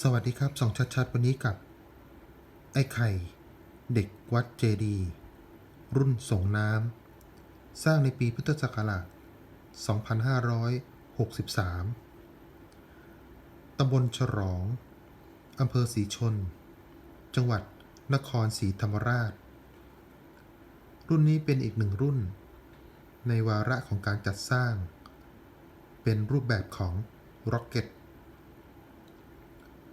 สวัสดีครับส่องชัดๆ วันนี้กับ ไอ้ไข่ เด็กวัดเจดี รุ่นส่งน้ำ สร้างในปีพุทธศักราช 2563 ตำบลฉลอง อำเภอศรีชน จังหวัดนครศรีธรรมราช รุ่นนี้เป็นอีกหนึ่งรุ่น ในวาระของการจัดสร้าง เป็นรูปแบบของ Rocket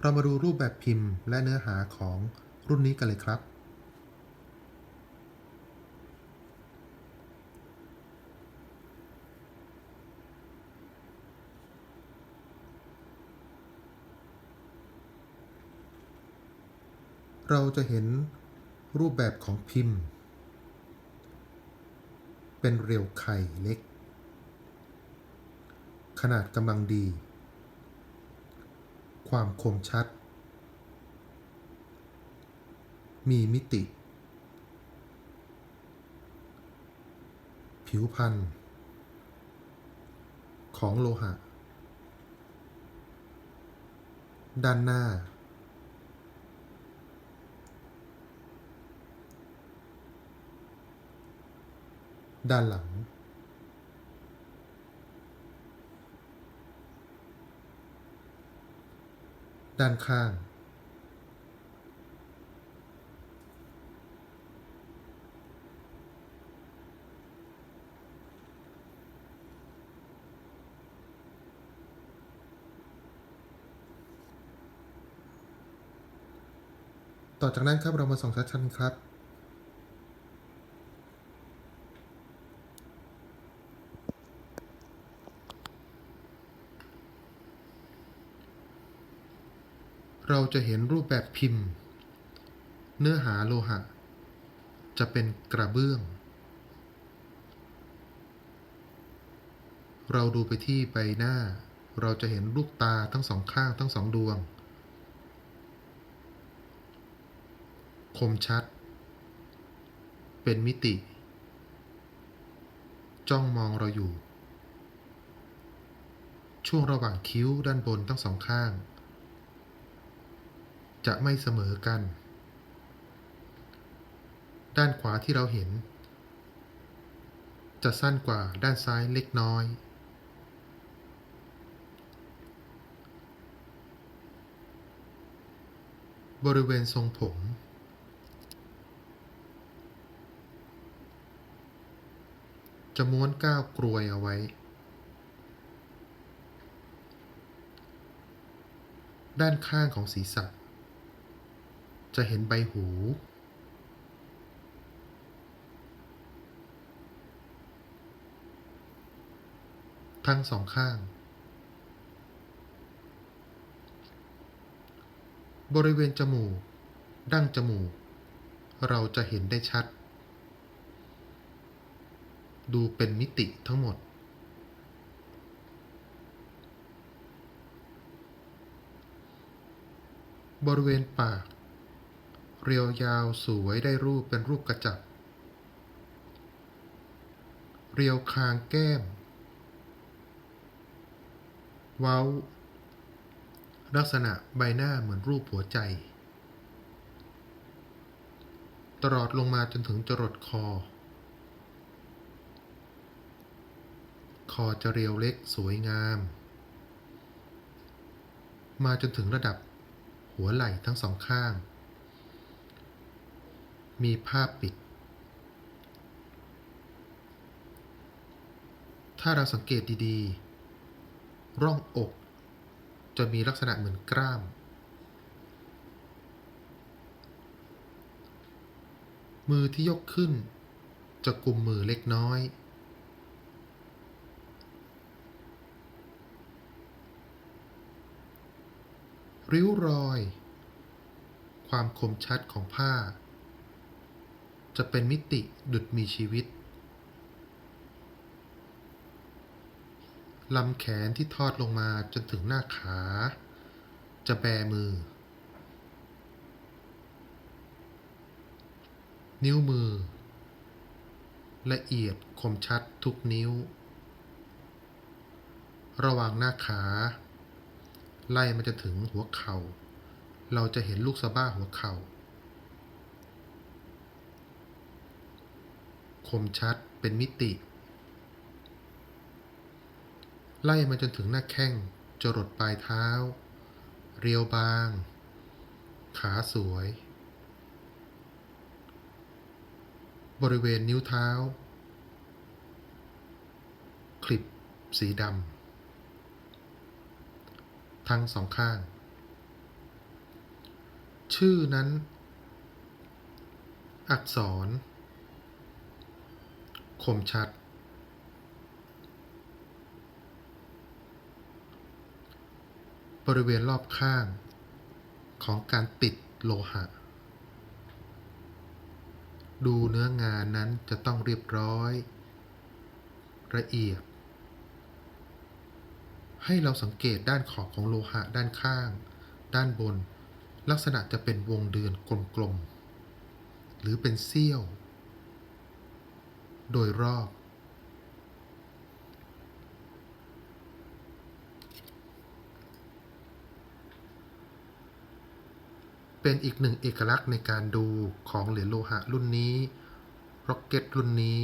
เรามาดูรูปแบบพิมพ์และเนื้อหาของรุ่นนี้กันเลยครับ เราจะเห็นรูปแบบของพิมพ์ เป็นเรียวไข่เล็ก ขนาดกำลังดี ความคมชัด มีมิติ ผิวพันธุ์ของโลหะ ด้านหน้า ด้านหลัง ด้านข้าง ต่อจากนั้นครับเรามาส่องชัดชันครับ จะเห็นรูปแบบพิมพ์ เนื้อหาโลหะ จะเป็นกระเบื้อง เราดูไปที่ใบหน้า เราจะเห็นลูกตาทั้งสองข้างทั้งสองดวง คมชัด เป็นมิติ จ้องมองเราอยู่ ช่วงระหว่างคิ้วด้านบนทั้งสองข้าง จะไม่เสมอกัน ด้านขวาที่เราเห็น จะสั้นกว่าด้านซ้ายเล็กน้อย บริเวณทรงผม จะม้วนก้าวกรวยเอาไว้ด้านข้างของศีรษะ จะเห็นใบหู ทั้งสองข้าง บริเวณจมูก ดั้งจมูก เราจะเห็นได้ชัด ดูเป็นมิติทั้งหมดบริเวณปาก เรียวยาวสวยได้รูปเป็นรูปกระจับ เรียวคางแก้ม เว้า ลักษณะใบหน้าเหมือนรูปหัวใจ ตลอดลงมาจนถึงจรดคอ คอจะเรียวเล็กสวยงาม มาจนถึงระดับหัวไหล่ทั้งสองข้าง มีผ้าปิด ถ้าเราสังเกตดีๆ ร่องอก จะมีลักษณะเหมือนกล้าม มือที่ยกขึ้น จะกุมมือเล็กน้อย ริ้วรอย ความคมชัดของผ้า จะเป็นมิติดุดมีชีวิต ลำแขนที่ทอดลงมาจนถึงหน้าขา จะแบมือ นิ้วมือ ละเอียดคมชัดทุกนิ้ว ระหว่างหน้าขา ไล่มันจะถึงหัวเข่า เราจะเห็นลูกสะบ้าหัวเข่า คมชัดเป็นมิติ ไล่มาจนถึงหน้าแข้งจรดปลายเท้า เรียวบาง ขาสวย บริเวณนิ้วเท้า คลิปสีดำ ทั้งสองข้าง ชื่อนั้น อักษร คมชัด บริเวณรอบข้าง ของการติดโลหะ ดูเนื้องานนั้นจะต้องเรียบร้อย ละเอียด ให้เราสังเกตด้านขอบของโลหะด้านข้าง ด้านบน ลักษณะจะเป็นวงเดือนกลมๆ หรือเป็นเสี้ยว โดยรอบ เป็นอีกหนึ่งเอกลักษณ์ในการดูของเหรียญโลหะรุ่นนี้ร็อกเก็ตรุ่นนี้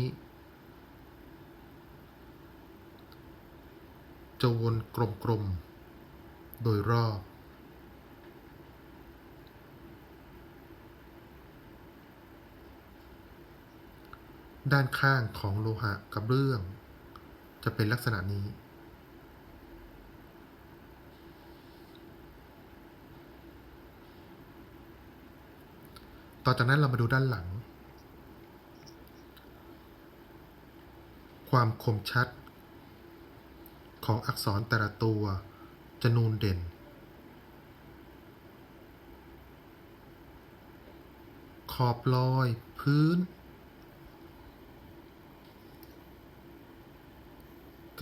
จะวนกลมๆ โดยรอบ ด้านข้างของโลหะกระเบื้อง จะเป็นลักษณะนี้ ต่อจากนั้นเรามาดูด้านหลัง ความคมชัด ของอักษรแต่ละตัวจะนูนเด่น ขอบรอยพื้น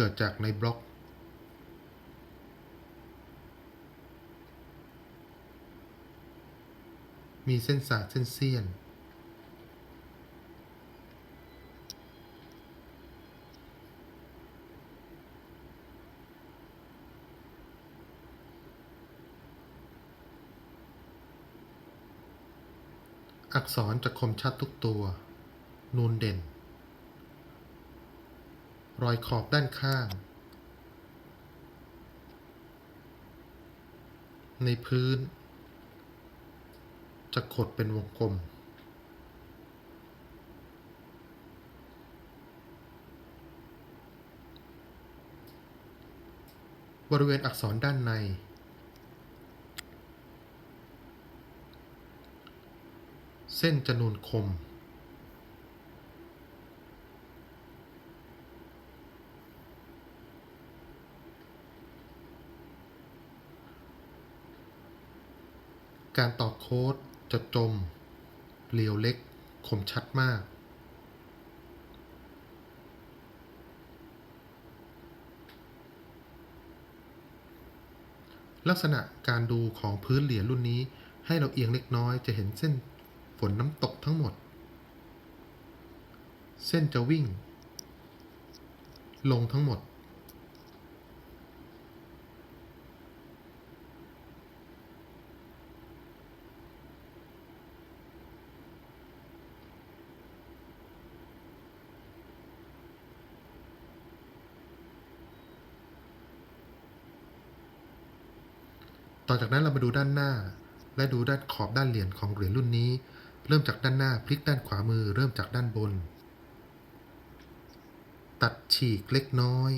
กิดจากในบล็อก มีเส้นสาดเส้นเสี้ยน อักษรจะคมชัดทุกตัว นูนเด่น รอยขอบด้านข้าง ในพื้น จะขดเป็นวงกลม บริเวณอักษรด้านใน เส้นจะนูนคม การต่อโค้ดจะจม เรียวเล็ก คมชัดมาก ลักษณะการดูของพื้นเหรียญรุ่นนี้ ให้เราเอียงเล็กน้อยจะเห็นเส้นฝนน้ำตกทั้งหมด เส้นจะวิ่ง ลงทั้งหมด ต่อจากนั้นเรามาดูด้านหน้า และดูด้านขอบด้านเหรียญของเหรียญรุ่นนี้ เริ่มจากด้านหน้าพลิกด้านขวามือ เริ่มจากด้านบน ตัดฉีกเล็กน้อย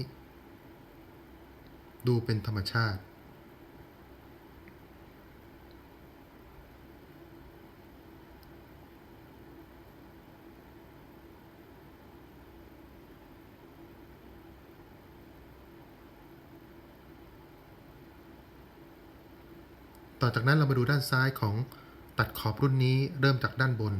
ดูเป็นธรรมชาติ ต่อจากนั้นเรามาดูด้านซ้ายของตัดขอบรุ่นนี้เริ่มจากด้านบน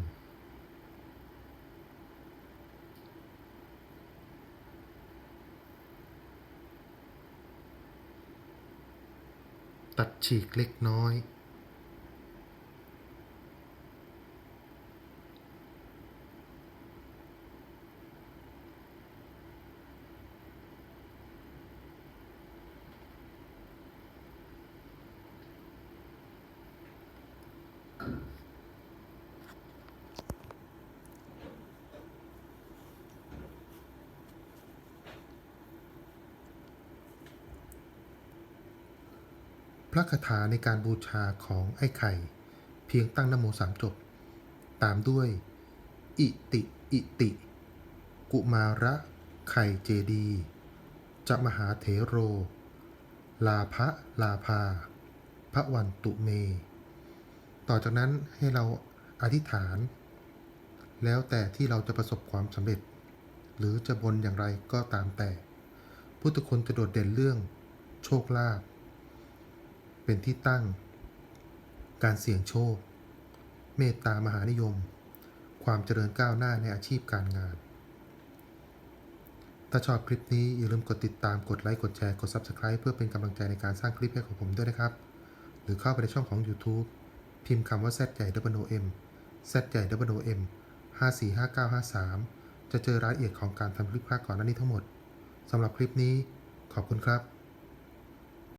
ตัดฉีกเล็กน้อย พระคาถาในการบูชาของไอ้ไข่ เพียงตั้งนโมสามจบ ตามด้วย อิติ อิติ กุมาระไข่เจดีจะมหาเถโร ลาภะลาภาพระวันตุเม ต่อจากนั้นให้เราอธิษฐาน แล้วแต่ที่เราจะประสบความสำเร็จ หรือจะบนอย่างไรก็ตามแต่ พุทธคุณจะโดดเด่นเรื่องโชคลาภ เป็นที่ตั้ง การเสี่ยงโชค เมตตามหานิยม ความเจริญก้าวหน้าในอาชีพการงาน ถ้าชอบคลิปนี้อย่าลืมกดติดตามกดไลค์กดแชร์กด Subscribe เพื่อเป็นกำลังใจในการสร้างคลิปให้ของผมด้วยนะครับ หรือเข้าไปในช่องของ YouTube พิมพ์คำว่า Z ใหญ่ W M Z ใหญ่ W M 545953 จะเจอรายละเอียดของการทำคลิปภาคก่อนหน้านี้ทั้งหมดสำหรับคลิปนี้ขอบคุณครับ